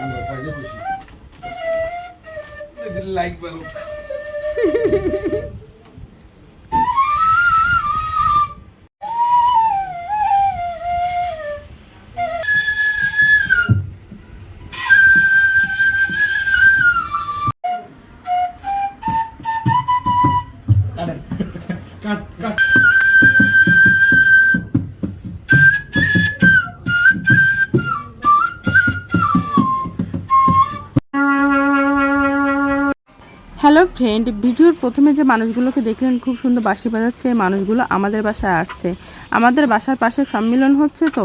আমরা সাইডে বসি এদের লাইক বারুক কাট কাট হ্যালো ফ্রেন্ড ভিডিওর প্রথমে যে মানুষগুলোকে দেখলেন, খুব সুন্দর বাসি বাজাচ্ছে, এই মানুষগুলো আমাদের বাসায় আসছে। আমাদের বাসার পাশে সম্মেলন হচ্ছে তো।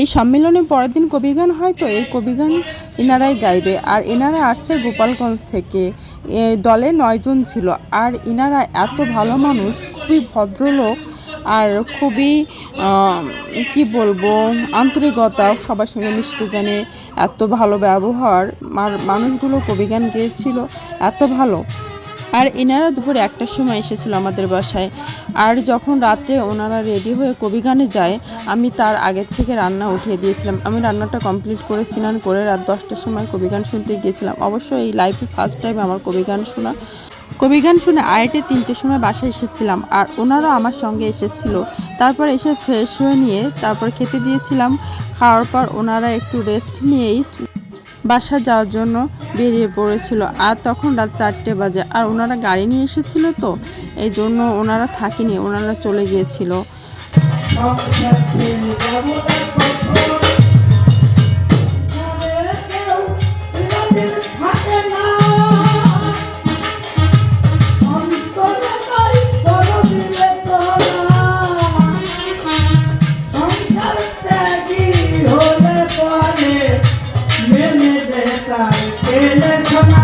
এই সম্মেলনে পরের দিন কবিগান হয় তো, এই কবিগান ইনারাই গাইবে। আর এনারা আসছে গোপালগঞ্জ থেকে। দলে নয়জন ছিল। আর ইনারা এত ভালো মানুষ, খুবই ভদ্রলোক আর খুবই কি বলব, আন্তরিকতা সবার সঙ্গে মিশতে জানে, এত ভালো ব্যবহার। আর মানুষগুলো কবিগান গেয়েছিল, এত ভালো। আর এনারা দুপুরে একটার সময় এসেছিল আমাদের বাসায়। আর যখন রাত্রে ওনারা রেডি হয়ে কবিগানে যায়, আমি তার আগের থেকে রান্না উঠিয়ে দিয়েছিলাম। আমি রান্নাটা কমপ্লিট করে স্নান করে রাত দশটার সময় কবিগান শুনতে গিয়েছিলাম। অবশ্য এই লাইফে ফার্স্ট টাইম আমার কবিগান শোনা। কবিগান শুনে আড়াইটে তিনটের সময় বাসায় এসেছিলাম আর ওনারাও আমার সঙ্গে এসেছিল। তারপর এসে ফ্রেশ হয়ে নিয়ে তারপর খেতে দিয়েছিলাম। খাওয়ার পর ওনারা একটু রেস্ট নিয়েই বাসা যাওয়ার জন্য বেরিয়ে পড়েছিল। আর তখন রাত চারটে বাজে আর ওনারা গাড়ি নিয়ে এসেছিল তো, এই জন্য ওনারা থাকেনি, ওনারা চলে গিয়েছিল। Electronic.